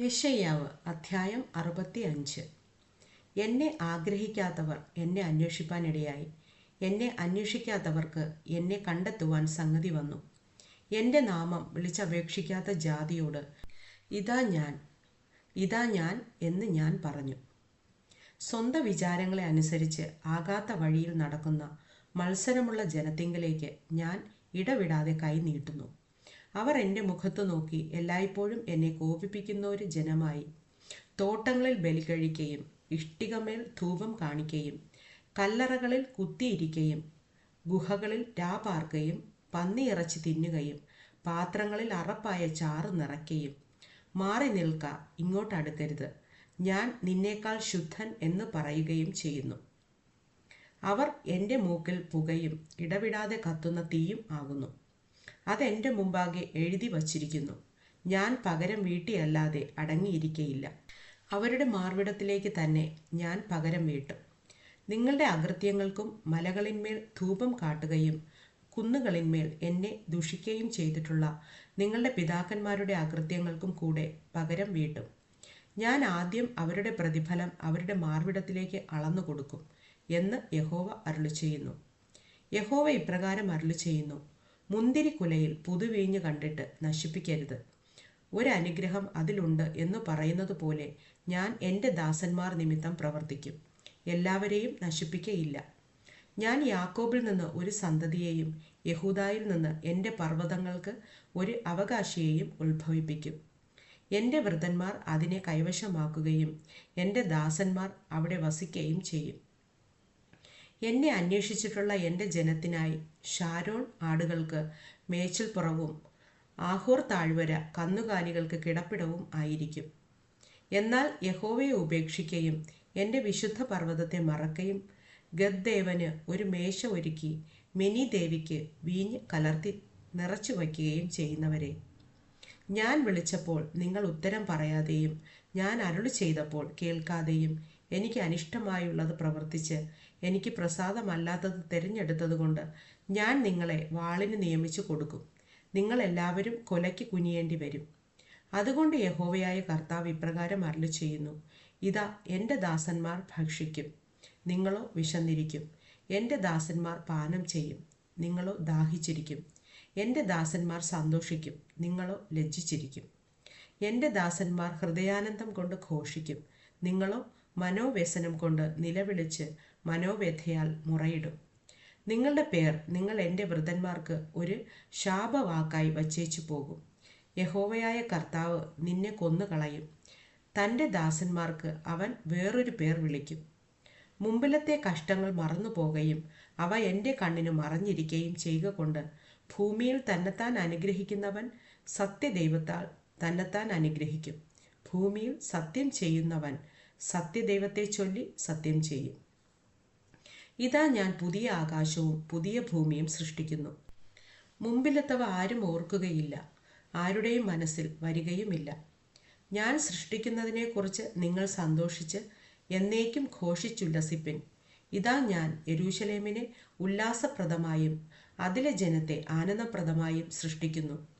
യെശയ്യാവ് അധ്യായം അറുപത്തി അഞ്ച് എന്നെ ആഗ്രഹിക്കാത്തവർ എന്നെ അന്വേഷിപ്പാനിടയായി. എന്നെ അന്വേഷിക്കാത്തവർക്ക് എന്നെ കണ്ടെത്തുവാൻ സംഗതി വന്നു. എന്റെ നാമം വിളിച്ചപേക്ഷിക്കാത്ത ജാതിയോട് ഇതാ ഞാൻ ഇതാ ഞാൻ എന്ന് ഞാൻ പറഞ്ഞു. സ്വന്തം വിചാരങ്ങളെ അനുസരിച്ച് ആകാത്ത വഴിയിൽ നടക്കുന്ന മത്സരമുള്ള ജനത്തിങ്കിലേക്ക് ഞാൻ ഇടവിടാതെ കൈ നീട്ടുന്നു. അവർ എന്റെ മുഖത്തു നോക്കി എല്ലായ്പ്പോഴും എന്നെ കോപിപ്പിക്കുന്ന ഒരു ജനമായി. തോട്ടങ്ങളിൽ ബലി കഴിക്കുകയും ഇഷ്ടികമേൽ ധൂപം കാണിക്കുകയും കല്ലറകളിൽ കുത്തിയിരിക്കുകയും ഗുഹകളിൽ രാപാർക്കുകയും പന്നിയിറച്ചി തിന്നുകയും പാത്രങ്ങളിൽ അറപ്പായ ചാറ് നിറയ്ക്കുകയും മാറി നിൽക്ക ഇങ്ങോട്ടടുക്കരുത് ഞാൻ നിന്നേക്കാൾ ശുദ്ധൻ എന്ന് പറയുകയും ചെയ്യുന്നു. അവർ എന്റെ മൂക്കിൽ പുകയും ഇടവിടാതെ കത്തുന്ന തീയും ആകുന്നു. അതെന്റെ മുമ്പാകെ എഴുതി വച്ചിരിക്കുന്നു. ഞാൻ പകരം വീട്ടിയല്ലാതെ അടങ്ങിയിരിക്കയില്ല. അവരുടെ മാർവിടത്തിലേക്ക് തന്നെ ഞാൻ പകരം വീട്ടും. നിങ്ങളുടെ അകൃത്യങ്ങൾക്കും മലകളിന്മേൽ ധൂപം കാട്ടുകയും കുന്നുകളിന്മേൽ എന്നെ ദുഷിക്കുകയും ചെയ്തിട്ടുള്ള നിങ്ങളുടെ പിതാക്കന്മാരുടെ അകൃത്യങ്ങൾക്കും കൂടെ പകരം വീട്ടും. ഞാൻ ആദ്യം അവരുടെ പ്രതിഫലം അവരുടെ മാർവിടത്തിലേക്ക് അളന്നു കൊടുക്കും എന്ന് യഹോവ അരുളി ചെയ്യുന്നു യഹോവ ഇപ്രകാരം അരുളി ചെയ്യുന്നു മുന്തിരിക്കുലയിൽ പുതുവീഞ്ഞ് കണ്ടിട്ട് നശിപ്പിക്കരുത്. ഒരനുഗ്രഹം അതിലുണ്ട് എന്ന് പറയുന്നത് പോലെ ഞാൻ എന്റെ ദാസന്മാർ നിമിത്തം പ്രവർത്തിക്കും. എല്ലാവരെയും നശിപ്പിക്കയില്ല. ഞാൻ യാക്കോബിൽ നിന്ന് ഒരു സന്തതിയെയും യഹൂദായിൽ നിന്ന് എന്റെ പർവതങ്ങൾക്ക് ഒരു അവകാശിയെയും ഉത്ഭവിപ്പിക്കും. എന്റെ വൃദ്ധന്മാർ അതിനെ കൈവശമാക്കുകയും എന്റെ ദാസന്മാർ അവിടെ വസിക്കുകയും ചെയ്യും. എന്നെ അന്വേഷിച്ചിട്ടുള്ള എന്റെ ജനത്തിനായി ഷാരോൺ ആടുകൾക്ക് മേച്ചിൽപ്പുറവും ആഹോർ താഴ്വര കന്നുകാലികൾക്ക് കിടപ്പിടവും ആയിരിക്കും. എന്നാൽ യഹോവയെ ഉപേക്ഷിക്കുകയും എന്റെ വിശുദ്ധ പർവതത്തെ മറക്കുകയും ഗദ്ദേവന് ഒരു മേശ ഒരുക്കി മിനി ദേവിക്ക് വീഞ്ഞ് കലർത്തി നിറച്ചു വയ്ക്കുകയും ചെയ്യുന്നവരെ ഞാൻ വിളിച്ചപ്പോൾ നിങ്ങൾ ഉത്തരം പറയാതെയും ഞാൻ അരുളി ചെയ്തപ്പോൾ കേൾക്കാതെയും എനിക്ക് അനിഷ്ടമായുള്ളത് പ്രവർത്തിച്ച് എനിക്ക് പ്രസാദമല്ലാത്തത് തിരഞ്ഞെടുത്തതുകൊണ്ട് ഞാൻ നിങ്ങളെ വാളിന് നിയമിച്ചു കൊടുക്കും. നിങ്ങളെല്ലാവരും കൊലയ്ക്ക് കുനിയേണ്ടി വരും. അതുകൊണ്ട് യഹോവയായ കർത്താവ് ഇപ്രകാരം അരളി ചെയ്യുന്നു ഇതാ എന്റെ ദാസന്മാർ ഭക്ഷിക്കും. നിങ്ങളോ വിശന്നിരിക്കും. എന്റെ ദാസന്മാർ പാനം ചെയ്യും. നിങ്ങളോ ദാഹിച്ചിരിക്കും. എന്റെ ദാസന്മാർ സന്തോഷിക്കും. നിങ്ങളോ ലജ്ജിച്ചിരിക്കും. എന്റെ ദാസന്മാർ ഹൃദയാനന്ദം കൊണ്ട് ഘോഷിക്കും. നിങ്ങളോ മനോവ്യസനം കൊണ്ട് നിലവിളിച്ച് മനോവ്യഥയാൽ മുറയിടും. നിങ്ങളുടെ പേർ നിങ്ങൾ എന്റെ വൃദ്ധന്മാർക്ക് ഒരു ശാപവാക്കായി വച്ചേച്ചു പോകും. യഹോവയായ കർത്താവ് നിന്നെ കൊന്നുകളയും. തന്റെ ദാസന്മാർക്ക് അവൻ വേറൊരു പേർ വിളിക്കും. മുമ്പിലത്തെ കഷ്ടങ്ങൾ മറന്നു പോകുകയും അവ എന്റെ കണ്ണിന് മറഞ്ഞിരിക്കുകയും ചെയ്യുക കൊണ്ട് ഭൂമിയിൽ തന്നെത്താൻ അനുഗ്രഹിക്കുന്നവൻ സത്യദൈവത്താൽ തന്നെത്താൻ അനുഗ്രഹിക്കും. ഭൂമിയിൽ സത്യം ചെയ്യുന്നവൻ സത്യദൈവത്തെ ചൊല്ലി സത്യം ചെയ്യും. ഇതാ ഞാൻ പുതിയ ആകാശവും പുതിയ ഭൂമിയും സൃഷ്ടിക്കുന്നു. മുമ്പിലെത്തവ ആരും ഓർക്കുകയില്ല. ആരുടെയും മനസ്സിൽ വരികയുമില്ല. ഞാൻ സൃഷ്ടിക്കുന്നതിനെക്കുറിച്ച് നിങ്ങൾ സന്തോഷിച്ച് എന്നേക്കും ഘോഷിച്ചുല്ലസിപ്പിൻ. ഇതാ ഞാൻ യരൂശലേമിനെ ഉല്ലാസപ്രദമായും അതിലെ ജനത്തെ ആനന്ദപ്രദമായും സൃഷ്ടിക്കുന്നു.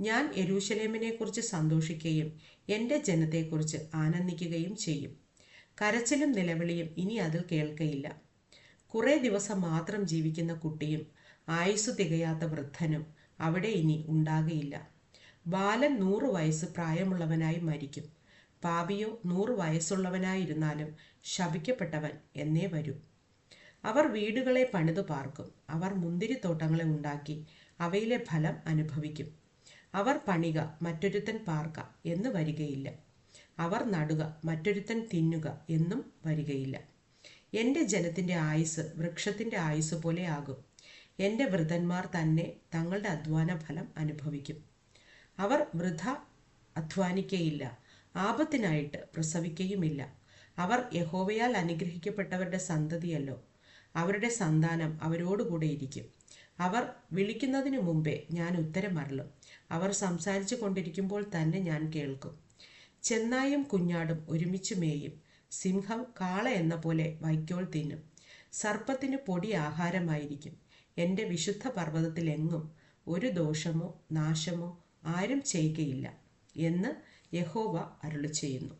ഞാൻ യരൂശലേമിനെക്കുറിച്ച് സന്തോഷിക്കുകയും എന്റെ ജനത്തെക്കുറിച്ച് ആനന്ദിക്കുകയും ചെയ്യും. കരച്ചിലും നിലവിളിയും ഇനി അതിൽ കേൾക്കയില്ല. കുറേ ദിവസം മാത്രം ജീവിക്കുന്ന കുട്ടിയും ആയുസ് തികയാത്ത വൃദ്ധനും അവിടെ ഇനി ഉണ്ടാകയില്ല. ബാലൻ നൂറ് വയസ്സ് പ്രായമുള്ളവനായി മരിക്കും. പാപിയോ നൂറ് വയസ്സുള്ളവനായിരുന്നാലും ശപിക്കപ്പെട്ടവൻ എന്നേ വരൂ. അവർ വീടുകളെ പണിതു പാർക്കും. അവർ മുന്തിരിത്തോട്ടങ്ങളെ ഉണ്ടാക്കി അവയിലെ ഫലം അനുഭവിക്കും. അവർ പണിക മറ്റൊരുത്തൻ പാർക്ക എന്ന് വരികയില്ല. അവർ നടുക മറ്റൊരുത്തൻ തിന്നുക എന്നും വരികയില്ല. എന്റെ ജനത്തിന്റെ ആയുസ് വൃക്ഷത്തിന്റെ ആയുസ് പോലെ ആകും. എന്റെ വൃതന്മാർ തന്നെ തങ്ങളുടെ അധ്വാന ഫലം അനുഭവിക്കും. അവർ വൃഥ അധ്വാനിക്കയില്ല ആപത്തിനായിട്ട് പ്രസവിക്കുകയുമില്ല അവർ യഹോവയാൽ അനുഗ്രഹിക്കപ്പെട്ടവരുടെ സന്തതിയല്ലോ. അവരുടെ സന്താനം അവരോടുകൂടെ ഇരിക്കും. അവർ വിളിക്കുന്നതിനു മുമ്പേ ഞാൻ ഉത്തരം ഉത്തരമരളും. അവർ സംസാരിച്ചു കൊണ്ടിരിക്കുമ്പോൾ തന്നെ ഞാൻ കേൾക്കും. ചെന്നായും കുഞ്ഞാടും ഒരുമിച്ച് മേയും. സിംഹം കാള എന്ന പോലെ വൈക്കോൽ തിന്നും. സർപ്പത്തിന് പൊടി ആഹാരമായിരിക്കും. എന്റെ വിശുദ്ധ പർവതത്തിലെങ്ങും ഒരു ദോഷമോ നാശമോ ആരും ചെയ്യുകയില്ല എന്ന് യഹോവ അരുളി ചെയ്യുന്നു